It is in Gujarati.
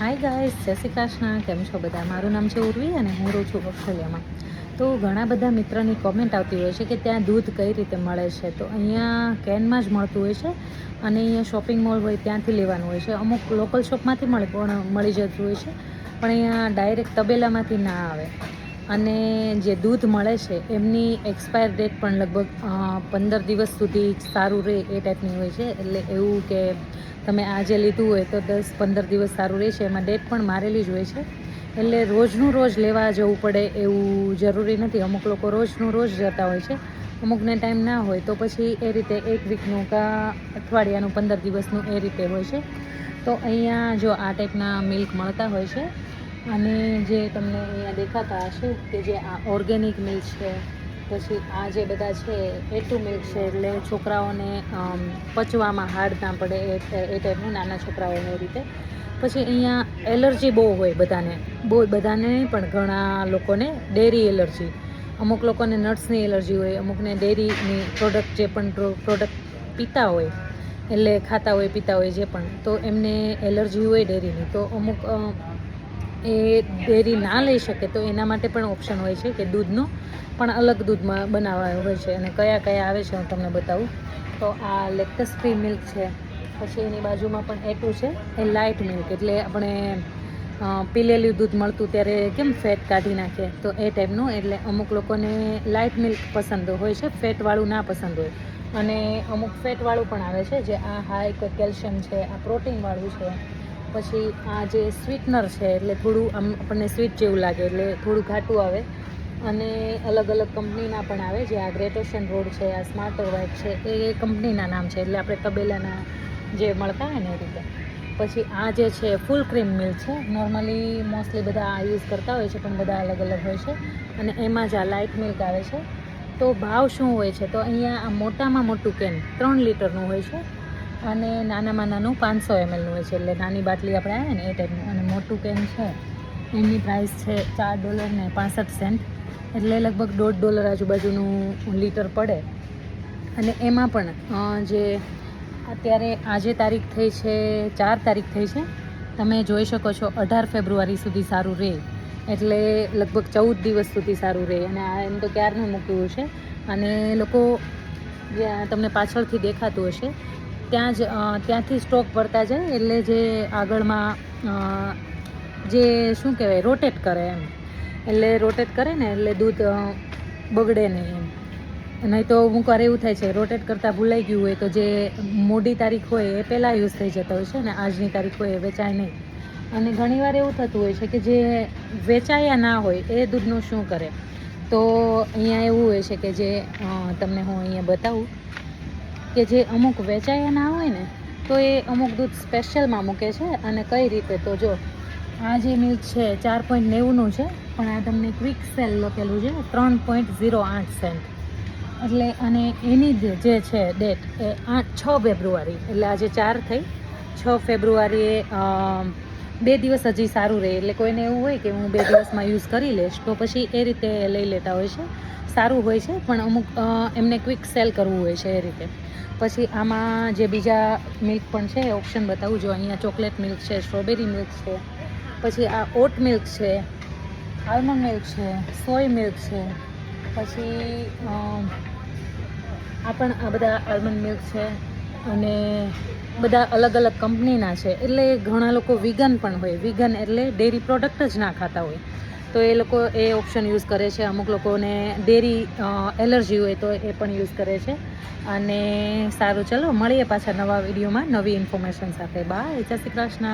હાય ગાઈસ જય શ્રી કૃષ્ણ. કેમ છો બધા? મારું નામ છે ઉર્વી અને હું રહું છું ઓસ્ટ્રેલિયામાં. તો ઘણા બધા મિત્રોની કોમેન્ટ આવતી હોય છે કે ત્યાં દૂધ કઈ રીતે મળે છે? તો અહીંયા કેનમાં જ મળતું હોય છે અને અહીંયા શોપિંગ મોલ હોય ત્યાંથી લેવાનું હોય છે. અમુક લોકલ શોપમાંથી મળે, પણ મળી જતું હોય છે. પણ અહીંયા ડાયરેક્ટ તબેલામાંથી ના આવે. અને જે દૂધ મળે છે, એમની એક્સપાયર ડેટ પણ લગભગ પંદર દિવસ સુધી સારું રહે એ ટાઈપની હોય છે. એટલે એવું કે તમે આજે લીધું હોય તો દસ પંદર દિવસ સારું રહેશે. એમાં ડેટ પણ મારેલી જ હોય છે. એટલે રોજનું રોજ લેવા જવું પડે એવું જરૂરી નથી. અમુક લોકો રોજનું રોજ જતા હોય છે. અમુકને ટાઈમ ના હોય તો પછી એ રીતે એક વીકનું કા અઠવાડિયાનું પંદર દિવસનું એ રીતે હોય છે. તો અહીંયા જો આ ટાઈપના મિલ્ક મળતા હોય છે અને જે તમને અહીંયા દેખાતા હશે કે જે આ ઓર્ગેનિક મિલ્ક છે, પછી આ જે બધા છે એ ટુ મિલ્ક છે, એટલે છોકરાઓને પચવામાં હાર્ડ ના પડે એ ટાઈપનું નાના છોકરાઓને એ રીતે. પછી અહીંયા એલર્જી બહુ હોય બધાને. બહુ બધાને નહીં, પણ ઘણા લોકોને ડેરી એલર્જી. અમુક લોકોને નટ્સની એલર્જી હોય, અમુકને ડેરીની પ્રોડક્ટ જે પણ પ્રોડક્ટ પીતા હોય, એટલે ખાતા હોય, પીતા હોય જે પણ, તો એમને એલર્જી હોય ડેરીની. તો અમુક એ ડેરી ના લઈ શકે તો એના માટે પણ ઓપ્શન હોય છે કે દૂધનો. પણ અલગ દૂધમાં બનાવવાનું હોય છે અને કયા કયા આવે છે હું તમને બતાવું. તો આ લેક્ટસ ફ્રી મિલ્ક છે. પછી એની બાજુમાં પણ એટું છે, એ લાઇટ મિલ્ક. એટલે આપણે પીલેલું દૂધ મળતું ત્યારે કેમ ફેટ કાઢી નાખે? તો એ ટાઈપનું. એટલે અમુક લોકોને લાઇટ મિલ્ક પસંદ હોય છે, ફેટવાળું ના પસંદ હોય. અને અમુક ફેટવાળું પણ આવે છે, જે આ હાઈ કેલ્શિયમ છે, આ પ્રોટીનવાળું છે. પછી આ જે સ્વીટનર છે, એટલે થોડું આમ આપણને સ્વીટ જેવું લાગે, એટલે થોડું ઘાટું આવે. અને અલગ અલગ કંપનીના પણ આવે, જે આ ગ્રેટ ઓશન રોડ છે, આ સ્માર્ટ વાઇટ છે, એ કંપનીના નામ છે, એટલે આપણે તબેલાના જે મળતા હોય ને એ રીતે. પછી આ જે છે ફૂલ ક્રીમ મિલ્ક છે. નોર્મલી મોસ્ટલી બધા આ યુઝ કરતા હોય છે, પણ બધા અલગ અલગ હોય છે. અને એમાં જ આ લાઇટ મિલ્ક આવે છે. તો ભાવ શું હોય છે? તો અહીંયા આ મોટામાં મોટું કેન ત્રણ લીટરનું હોય છે. અને નાનામાં નાનું પાંચસો એમએલનું હોય છે. એટલે નાની બાટલી આપણે આવે ને એ ટાઈપનું અને મોટું કેન છે, એની પ્રાઇસ છે ચાર ડોલર ને પાસઠ સેન્ટ એટલે લગભગ દોઢ ડોલર આજુબાજુનું લીટર પડે. અને એમાં પણ જે અત્યારે આજે તારીખ થઈ છે, ચાર તારીખ થઈ છે. તમે જોઈ શકો છો અઢાર ફેબ્રુઆરી સુધી સારું રહે એટલે લગભગ ચૌદ દિવસ સુધી સારું રહે અને આ એમ તો ક્યારનું મૂક્યું છે અને લોકો તમને પાછળથી દેખાતું હશે ત્યાં જ ત્યાંથી સ્ટોક ભરતા જાય એટલે જે આગળમાં જે શું કહેવાય, રોટેટ કરે એમ. એટલે રોટેટ કરે ને, એટલે દૂધ બગડે નહીં એમ. નહીં તો અમુક વાર એવું થાય છે, રોટેટ કરતાં ભૂલાઈ ગયું હોય તો જે મોડી તારીખ હોય એ પહેલાં યુઝ થઈ જતો હોય છે અને આજની તારીખ હોય એ વેચાય નહીં. અને ઘણીવાર એવું થતું હોય છે કે જે વેચાયા ના હોય એ દૂધનું શું કરે? તો અહીંયા એવું હોય છે કે જે તમને હું અહીંયા બતાવું. કે જે અમુક વેચાયા ના હોય ને, તો એ અમુક દૂધ સ્પેશિયલમાં મૂકે છે. અને કઈ રીતે? તો જો, આ જે મિલ્ક છે, ચાર પોઈન્ટ નેવુંનું છે, પણ આ તમને ક્વિક સેલ લખેલું છે, ત્રણ પોઈન્ટ ઝીરો આઠ સેન્ટ એટલે અને એની જ જે છે ડેટ એ આઠ છ ફેબ્રુઆરી, એટલે આજે ચાર થઈ. છ ફેબ્રુઆરીએ બે દિવસ હજી સારું રહે. એટલે કોઈને એવું હોય કે હું બે દિવસમાં યુઝ કરી લઈશ, તો પછી એ રીતે લઈ લેતા હોય છે. સારું હોય છે, પણ અમુક એમને ક્વિક સેલ કરવું હોય છે એ રીતે. પછી આમાં જે બીજા મિલ્ક પણ છે ઓપ્શન બતાવું. જો અહીંયા ચોકલેટ મિલ્ક છે સ્ટ્રોબેરી મિલ્ક છે, પછી આ ઓટ મિલ્ક છે આલમંડ મિલ્ક છે સોય મિલ્ક છે, પછી આ પણ આ બધા આલમંડ મિલ્ક છે અને બધા અલગ અલગ કંપનીના છે. એટલે ઘણા લોકો વિગન પણ હોય. વિગન એટલે ડેરી પ્રોડક્ટ જ ના ખાતા હોય. તો એ લોકો એ ઓપ્શન યુઝ કરે છે. અમુક લોકોને ડેરી એલર્જી હોય તો એ પણ યુઝ કરે છે. અને સારું, ચલો, મળીએ પાછા નવા વિડીયોમાં નવી ઇન્ફોર્મેશન સાથે. બાય, જય શ્રી કૃષ્ણ.